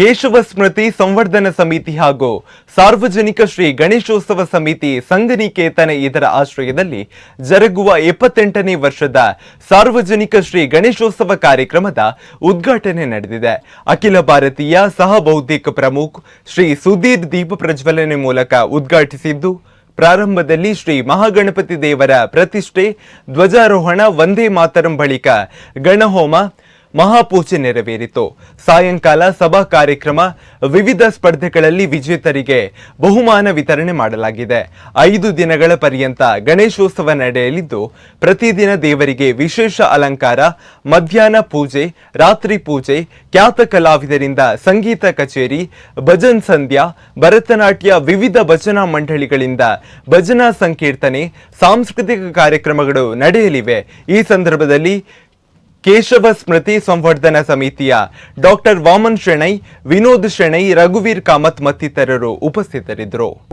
ಕೇಶವ ಸ್ಮೃತಿ ಸಂವರ್ಧನ ಸಮಿತಿ ಹಾಗೂ ಸಾರ್ವಜನಿಕ ಶ್ರೀ ಗಣೇಶೋತ್ಸವ ಸಮಿತಿ ಸಂಘನಿಕೇತನ ಇದರ ಆಶ್ರಯದಲ್ಲಿ ಜರುಗುವ ಎಪ್ಪತ್ತೆಂಟನೇ ವರ್ಷದ ಸಾರ್ವಜನಿಕ ಶ್ರೀ ಗಣೇಶೋತ್ಸವ ಕಾರ್ಯಕ್ರಮದ ಉದ್ಘಾಟನೆ ನಡೆದಿದೆ. ಅಖಿಲ ಭಾರತೀಯ ಸಹ ಬೌದ್ಧಿಕ ಪ್ರಮುಖ್ ಶ್ರೀ ಸುಧೀರ್ ದೀಪ ಪ್ರಜ್ವಲನೆ ಮೂಲಕ ಉದ್ಘಾಟಿಸಿದ್ದು, ಪ್ರಾರಂಭದಲ್ಲಿ ಶ್ರೀ ಮಹಾಗಣಪತಿ ದೇವರ ಪ್ರತಿಷ್ಠೆ, ಧ್ವಜಾರೋಹಣ, ವಂದೇ ಮಾತರಂ ಬಳಿಕ ಗಣಹೋಮ ಮಹಾಪೂಜೆ ನೆರವೇರಿತು. ಸಾಯಂಕಾಲ ಸಭಾ ಕಾರ್ಯಕ್ರಮ, ವಿವಿಧ ಸ್ಪರ್ಧೆಗಳಲ್ಲಿ ವಿಜೇತರಿಗೆ ಬಹುಮಾನ ವಿತರಣೆ ಮಾಡಲಾಗಿದೆ. ಐದು ದಿನಗಳ ಪರ್ಯಂತ ಗಣೇಶೋತ್ಸವ ನಡೆಯಲಿದ್ದು, ಪ್ರತಿದಿನ ದೇವರಿಗೆ ವಿಶೇಷ ಅಲಂಕಾರ, ಮಧ್ಯಾಹ್ನ ಪೂಜೆ, ರಾತ್ರಿ ಪೂಜೆ, ಖ್ಯಾತ ಕಲಾವಿದರಿಂದ ಸಂಗೀತ ಕಚೇರಿ, ಭಜನ್ ಸಂಧ್ಯಾ, ಭರತನಾಟ್ಯ ವಿವಿಧ ಭಜನಾ ಮಂಡಳಿಗಳಿಂದ ಭಜನಾ ಸಂಕೀರ್ತನೆ, ಸಾಂಸ್ಕೃತಿಕ ಕಾರ್ಯಕ್ರಮಗಳು ನಡೆಯಲಿವೆ. ಈ ಸಂದರ್ಭದಲ್ಲಿ ಕೇಶವ ಸ್ಮೃತಿ ಸಂವರ್ಧನಾ ಸಮಿತಿಯ ಡಾಕ್ಟರ್ ವಾಮನ್ ಶೆಣೈ ವಿನೋದ್ ಶೆಣೈ ರಘುವೀರ್ ಕಾಮತ್ ಮತ್ತಿತರರು ಉಪಸ್ಥಿತರಿದ್ದರು.